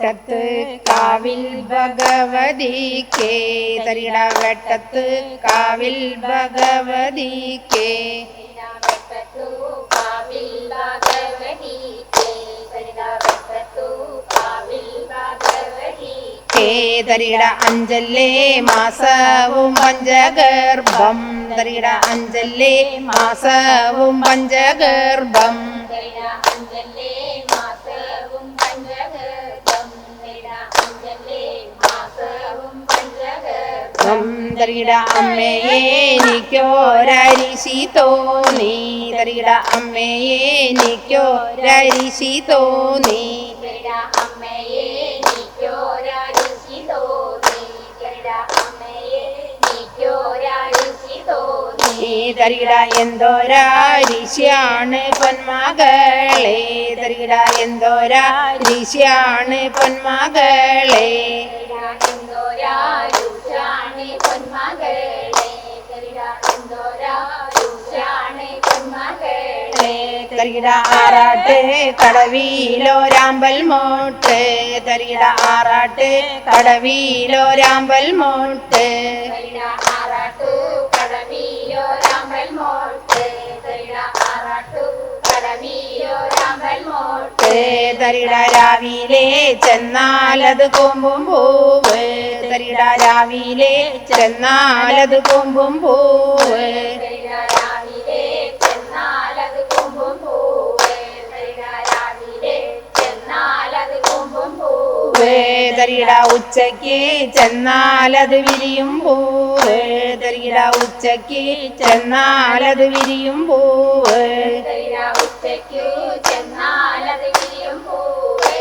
വെട്ടത്ത് കാവിൽ ഭഗവതി തരിട വെട്ടത്ത് കാവിൽ ഭഗവതി കേ. തരിട അഞ്ചല്ലേ മാസവും പഞ്ചഗർഭം. തരിട അഞ്ചല്ലേ മാസവും പഞ്ചഗർഭം. തരിട അമ്മയെ എനിക്കോരരിശി തോന്നി. തരിട അമ്മയെ എനിക്കോരരിശി തോന്നി. തരിട എന്തോരാരിശിയാണ് പൊന്മകളെ. തരിട എന്തോരാരിശിയാണ് പൊന്മകളെ. തരിട ആറാട്ട് കടവിലോരാമ്പൽ മോട്ട്. തരിട ആറാട്ട് കടവിലോരാമ്പൽ മോട്ട്. തരിട ആറാട്ടു കടവിയോ രാമ്പൽ മോട്ട്. തരിട ആറാട്ടു കടവിയോ രാമ്പൽ മോട്ട്. തരിട രാവിലെ ചെന്നാലത് കൊമ്പും പൂവ്. തരിട രാവിലെ ചെന്നാലത് കൊമ്പും പൂവ്. തരിട ഉച്ചയ്ക്ക് ചെന്നാലത് വിരിയും പൂവ്. തരിട ഉച്ചയ്ക്ക് ചെന്നാലത് വിരിയും പൂവ്. ഉച്ചയ്ക്ക് ചെന്നാലത് വിരിയും പൂവ്.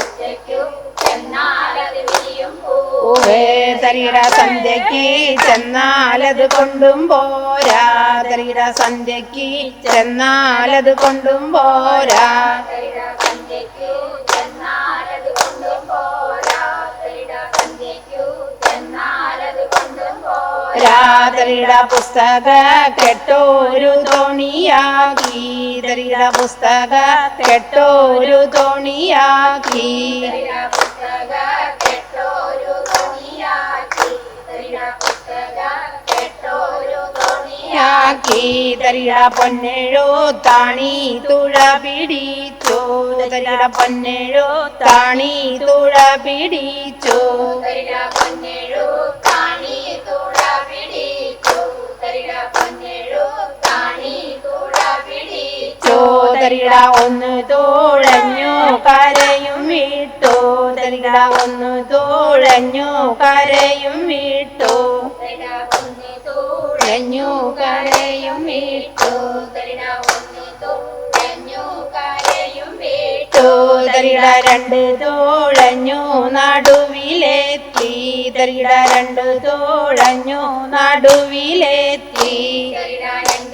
ഉച്ചയ്ക്കു ചെന്നാലത് വിരിയും പൂവ്. തരിട സന്ധ്യയ്ക്ക് ചെന്നാലത് കൊണ്ടും പോരാ. തരിട സന്ധ്യയ്ക്ക് ചെന്നാലത് കൊണ്ടും പോരാ. രാതരിട പുസ്തക കെട്ടോരു തോണിയാക്കി തരിട പുസ്തക കെട്ടോരു തോണിയാക്കി ാക്കി തരിട പൊന്നെഴോ താണി തുഴ പിടിച്ചോ തരിട പൊന്നെഴോ താണി തുഴ പിടിച്ചോ തരിട പൊന്നേഴു തരിട ഒന്ന് തോഴഞ്ഞു കരയും വിട്ടു. തരിട ഒന്ന് തോഴഞ്ഞു കരയും വിട്ടു. തോഴഞ്ഞു കരയും വീട്ടു. തരിട രണ്ട് തോഴഞ്ഞു നടുവിലെത്തി. തരിട രണ്ട് തോഴഞ്ഞു നടുവിലെത്തി. തരിട രണ്ട്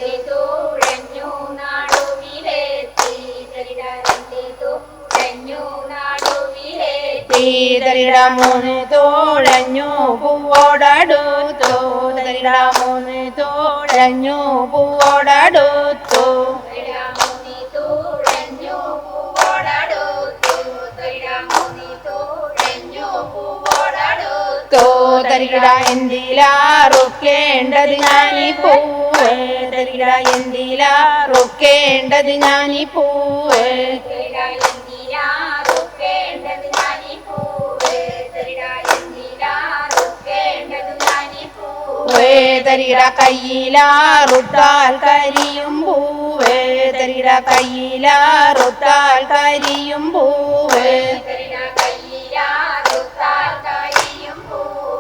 നാടുവിലെത്തി തരിട മൂന്ന് തോഴഞ്ഞു പൂവോടടുത്തു തരിട മൂന്ന് തോഴഞ്ഞു പൂവോടടുത്തു തരിട മൂന്നി തൂടഞ്ഞു പൂവോടടുത്തു തരിട മൂന്നി തൂടഞ്ഞു പൂവോടടുത്തു തോ. തരിട എന്തിലാറുക്കേണ്ടത് ഞാനീ പൂവേ തരിട എന്തിലാറുക്കേണ്ടത് ഞാനീ പൂവ് പൂവ്. പൂവേ. തരിട കയ്യിലാറുത്താൽ കരിയും പൂവേ.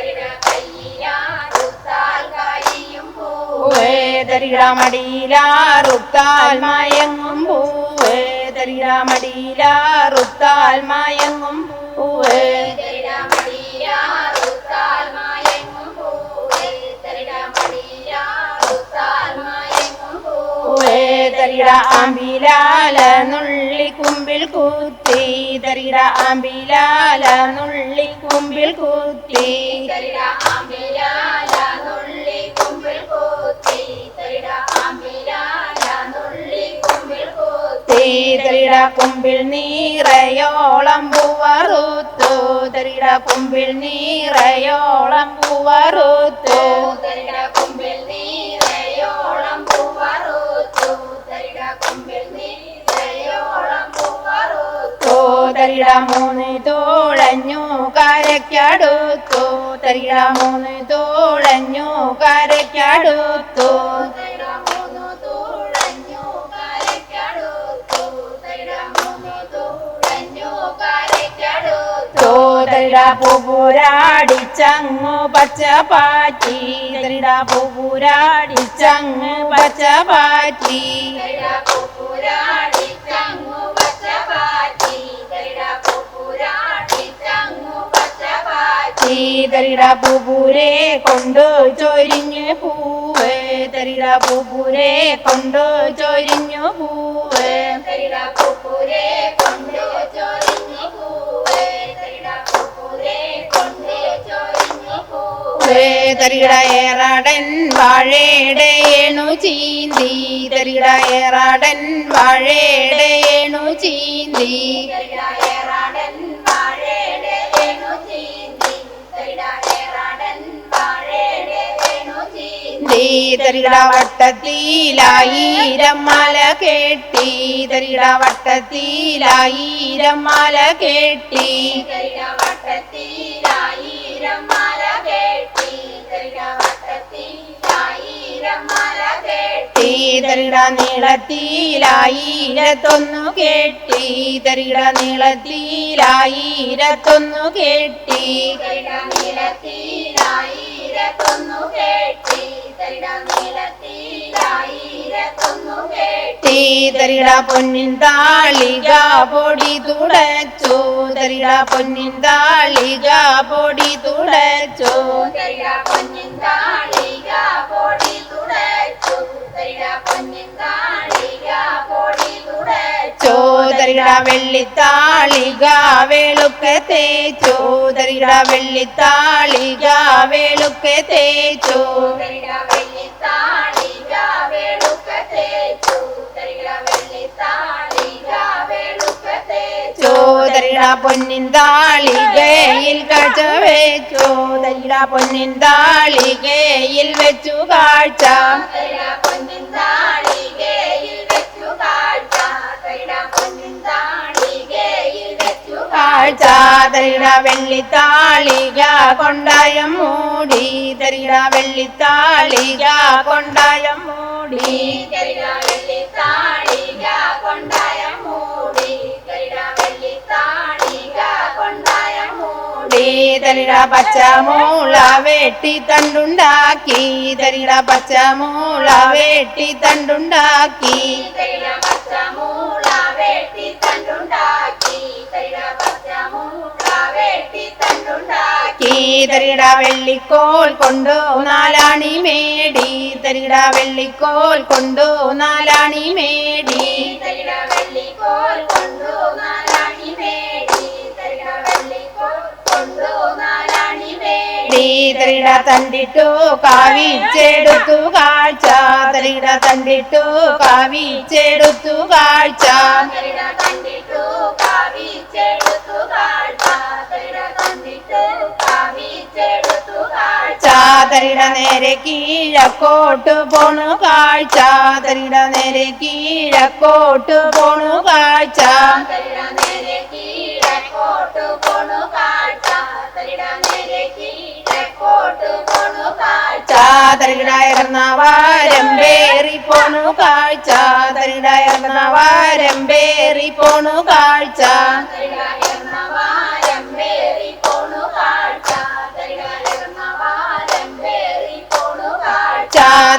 തരിട കയ്യിലാറുത്താൽ കരിയും പൂവ്. തരിട മയങ്ങും പൂവേ. തരിടാമടിയിലാറുത്താൽ തരിട തരിട ആമ്പിലാല നുള്ളി കുമ്പിൽ കുത്തി തരിട ആമ്പിലാല നുള്ളി കുമ്പിൽ കുത്തി. തരിട കുമ്പിൽ നീറയോളം പൂവറുത്തു തരിട കുമ്പിൽ നീറയോളം പൂവറുത്തു. തരിട തരിട മൂന്ന് തോളഞ്ഞു കരയ്ക്കടുത്തു. തരിട മൂന്ന് തോളഞ്ഞു കരയ്ക്കടുത്തു. തരിട പൂപുരാടിച്ചങ്ങു പച്ച പാറ്റി. തരിട പൂപുരാടിച്ചങ്ങ് പച്ച പാറ്റി. തരിട തരിട പൂപൂരെ കൊണ്ടു ചൊരിഞ്ഞ് പൂവ്. തരിട പൂപൂരെ കൊണ്ടു ചൊരിഞ്ഞു പൂവ്. തരിട പൂപ്പുരെ കൊണ്ട് ചൊരിഞ്ഞു പൂവേ. തരിട പൂപ്പുരെ കൊണ്ട് ചൊരിഞ്ഞു പൂവേ. തരിട ഏറാടൻ വാഴയുടെ ഏണു ചീന്തി. തരിട ഏറാടൻ വാഴയുടെ എണു ചീന്തി. തരിട ചീന്തി തീ തരിട വട്ടത്തിലായിരം മാല കെട്ടി തരിട വട്ടത്തിലായിരം മാല കെട്ടി. തരിട വട്ടത്തിലായിരം മാല കെട്ടി തരിട വട്ടത്തിലായിരം മാല കെട്ടി. തരിട നീളത്തിലായിരത്തൊന്നു കെട്ടി തരിട നീളത്തിലായിരത്തൊന്നു കെട്ടി. തരിട നീളത്തിലായിരത്തൊന്നു കെട്ടി. തരിട പൊന്നിൻ താളിക പൊടി തുടച്ചു. തരിട പൊന്നിൻ താളിക പൊടി തുടച്ചു. തരിട പൊന്നിൻ താളിക പൊടി തുടച്ചു. തരിട പൊന്നിൻ താളിക പൊടി തുടച്ചു. ചോദരിട വെള്ളിത്താളിക വെളുക്ക തേച്ചു. തരിട വെള്ളിത്താളിക വെളുക്ക തേച്ചു. തരിട ചോദരിട പൊന്നിൻ താളികയിൽ കാഴ്ച വെച്ചു തരിട പൊന്നിൻ താളികയിൽ വെച്ചു കാഴ്ച തരിട പൊന്നിൻ താളികയിൽ വെച്ചു കാഴ്ച തരിട പൊന്നിൻ താളികയിൽ വെച്ചു കാഴ്ച തരിട വെള്ളിത്താളിക കൊണ്ടായം മൂടി തരിട വെള്ളിത്താളിക കൊണ്ടായം മൂടി തരിട തരിട പച്ചമൂള വെട്ടി തണ്ടുണ്ടാക്കി തരിട പച്ചമൂള വെട്ടി തണ്ടുണ്ടാക്കി. തരിട വെള്ളിക്കോൾ കൊണ്ടു നാലാണി മേടി തരിട വെള്ളിക്കോൾ കൊണ്ടു നാലാണി മേടി. തരിട തണ്ടിട്ടു കാവിച്ചെടുത്തു കാഴ്ച. തരിട തണ്ടിട്ടു കാവിച്ചെടുത്തു കാഴ്ച. ചാതരിട നേരെ കീഴക്കോട്ട് പോണു കാഴ്ച. തരിട നേരെ കീഴക്കോട്ട് പോണു കാഴ്ച. പോണു കാഴ്ച. പോണു കാഴ്ച.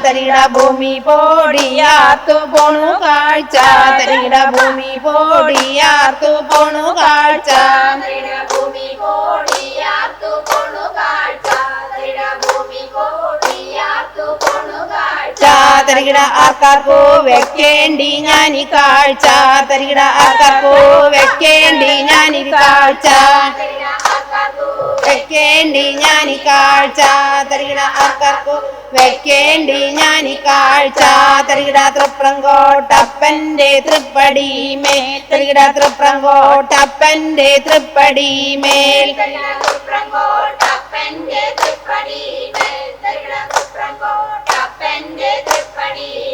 തരിട ഭൂമി പോടിയാത്തു പോണു കാഴ്ച. തരിട ഭൂമി പോടിയാത്തു പോണു കാഴ്ച. തരികിട ആർക്കാർക്കു വെക്കേണ്ടി ഞാൻ ഈ കാഴ്ച. തരികിട ആർക്കാർക്കു വെക്കേണ്ടി ഞാൻ ഈ കാഴ്ച. വെക്കേണ്ടി ഞാൻ ഞാനി കാഴ്ച. തരികിട ആർക്കാർക്കു വെക്കേണ്ടി ഞാനി കാഴ്ച. തരികിട തൃപ്രങ്കോട്ടപ്പന്റെ തൃപ്പടി മേൽ. തരികിട തൃപ്രങ്കോട്ടപ്പന്റെ തൃപ്പടി മേൽ. തൃപ്രങ്കോട്ടപ്പന്റെ തൃപ്പടി മേൽ. തരികിട തൃപ്പടി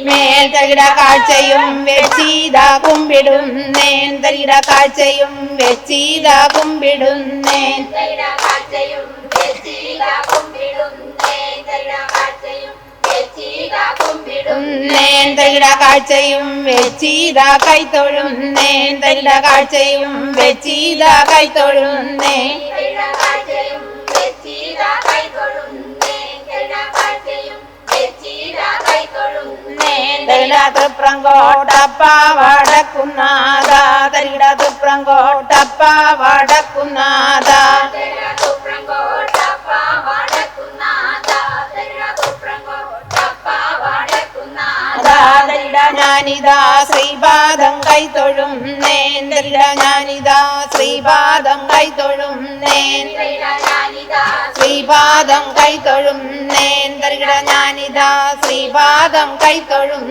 മേൽ തകിട കാഴ്ചയും വെച്ചീതാ കുമ്പിടുന്നേൻ തകിട കാഴ്ചയും വെച്ചീതാ കുമ്പിടുന്നേൻ നേൻ തകിട കാഴ്ചയും വെച്ചീതാ നേൻ കാഴ്ചയും വെച്ചീത കൈത്തൊഴും. നേൻ തരികിട കാഴ്ചയും വെച്ചീത കൈത്തൊഴും. നേൻ കാഴ്ചയും വെച്ചീല தரிடா திருப்ரங்கோட்டப்பா வடக்குநாதா தரிடா திருப்ரங்கோட்டப்பா வடக்குநாதா ஞானிதா செய்வாதங்கை தொழும் நேந்திரிட ஞானிதா ഞാനിതാ ശ്രീപാദം കൈത്തൊഴും നേൻ തരികിട ഞാനിതാ. ശ്രീപാദം കൈത്തൊഴും